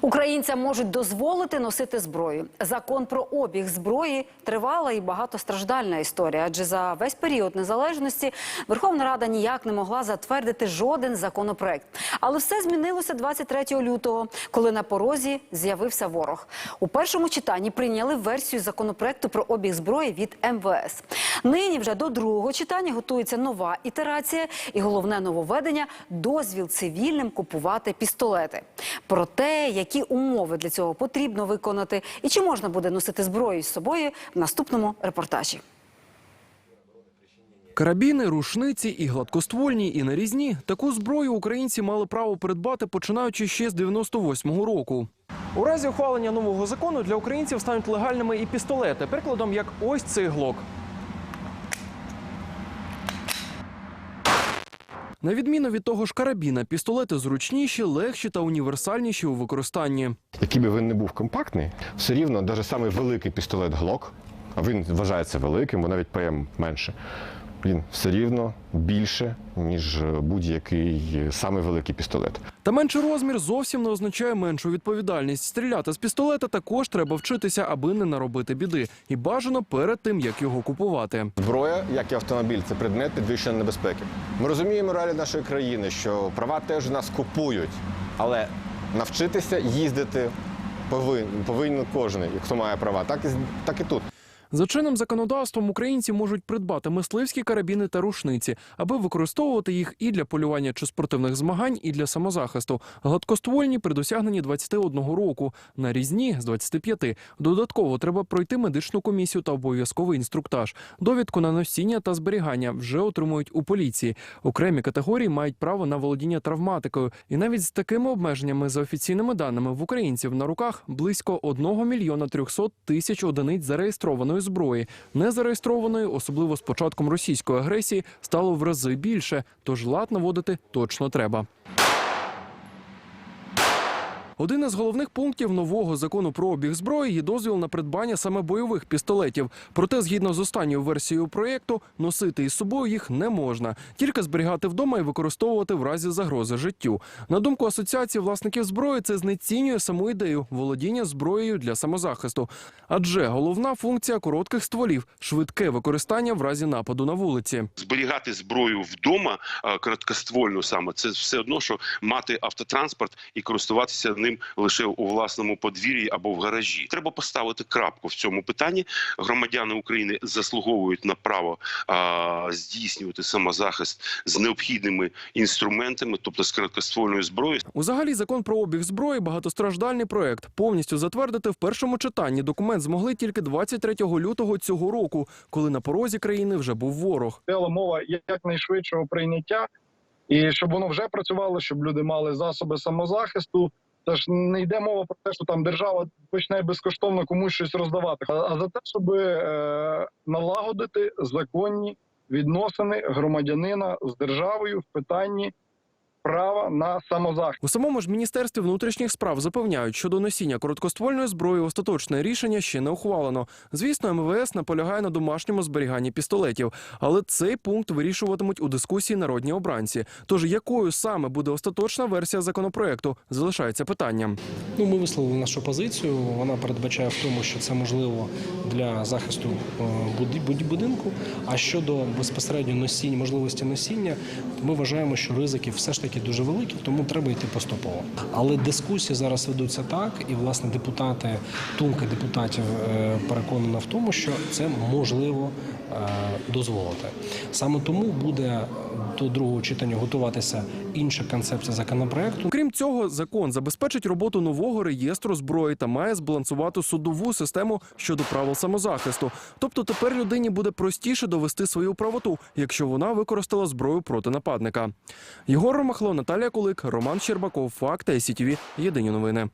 Українцям можуть дозволити носити зброю. Закон про обіг зброї тривала і багатостраждальна історія. Адже за весь період незалежності Верховна Рада ніяк не могла затвердити жоден законопроект. Але все змінилося 23 лютого, коли на порозі з'явився ворог. У першому читанні прийняли версію законопроекту про обіг зброї від МВС. Нині вже до другого читання готується нова ітерація, і головне нововведення – дозвіл цивільним купувати пістолети. Про те, які умови для цього потрібно виконати, і чи можна буде носити зброю з собою в наступному репортажі. Карабіни, рушниці і гладкоствольні, і нарізні. Таку зброю українці мали право придбати починаючи ще з 98-го року. У разі ухвалення нового закону для українців стануть легальними і пістолети, прикладом як ось цей глок. На відміну від того ж карабіна, пістолети зручніші, легші та універсальніші у використанні. Який би він не був компактний, все рівно навіть самий великий пістолет Glock, а він вважається великим, бо навіть ПМ менше. Він все рівно більше, ніж будь-який самий великий пістолет. Та менший розмір зовсім не означає меншу відповідальність. Стріляти з пістолета також треба вчитися, аби не наробити біди. І бажано перед тим, як його купувати. Зброя, як і автомобіль, це предмет підвищеної небезпеки. Ми розуміємо реалії нашої країни, що права теж нас купують, але навчитися їздити повинен, повинен кожен, хто має права, так і, так і тут. За чинним законодавством українці можуть придбати мисливські карабіни та рушниці, аби використовувати їх і для полювання чи спортивних змагань, і для самозахисту. Гладкоствольні при досягненні 21 року, нарізні з 25. Додатково треба пройти медичну комісію та обов'язковий інструктаж. Довідку на носіння та зберігання вже отримують у поліції. Окремі категорії мають право на володіння травматикою. І навіть з такими обмеженнями, за офіційними даними, в українців на руках близько 1 мільйона 300 тисяч одиниць зареєстрованої зброї. Незареєстрованої, особливо з початком російської агресії, стало в рази більше. Тож лад наводити точно треба. Один із головних пунктів нового закону про обіг зброї є дозвіл на придбання саме бойових пістолетів. Проте, згідно з останньою версією проєкту, носити із собою їх не можна, тільки зберігати вдома і використовувати в разі загрози життю. На думку асоціації власників зброї, це знецінює саму ідею володіння зброєю для самозахисту. Адже головна функція коротких стволів швидке використання в разі нападу на вулиці. зберігати зброю вдома, короткоствольну саме, це все одно, що мати автотранспорт і користуватися ним лише у власному подвір'ї або в гаражі. Треба поставити крапку в цьому питанні. Громадяни України заслуговують на право а, здійснювати самозахист з необхідними інструментами, тобто з короткоствольною зброєю. Узагалі, закон про обіг зброї багатостраждальний проект. Повністю затвердити в першому читанні документ змогли тільки 23 лютого цього року, коли на порозі країни вже був ворог. стояла мова якнайшвидшого прийняття, і щоб воно вже працювало, щоб люди мали засоби самозахисту. Тож не йде мова про те, що там держава почне безкоштовно комусь щось роздавати, а за те, щоб е, налагодити законні відносини громадянина з державою в питанні права на самозахист. У самому ж міністерстві внутрішніх справ запевняють, що до носіння короткоствольної зброї остаточне рішення ще не ухвалено. Звісно, МВС наполягає на домашньому зберіганні пістолетів, але цей пункт вирішуватимуть у дискусії народні обранці. Тож якою саме буде остаточна версія законопроекту, залишається питанням. Ну, ми висловили нашу позицію. Вона передбачає в тому, що це можливо для захисту е, буди- буд- будинку. А щодо безпосередньо носіння, можливості носіння, ми вважаємо, що ризики все ж таки дуже великі, тому треба йти поступово. Але дискусії зараз ведуться так, і власне депутати, думка депутатів е, переконана в тому, що це можливо е, дозволити. Саме тому буде до другого читання готуватися інша концепція законопроекту. Крім цього, закон забезпечить роботу нового реєстру зброї та має збалансувати судову систему щодо правил самозахисту. Тобто тепер людині буде простіше довести свою правоту, якщо вона використала зброю проти нападника. Єгор Ромахло, Наталія Кулик, Роман Щербаков, Факти СІТВ. Єдині новини.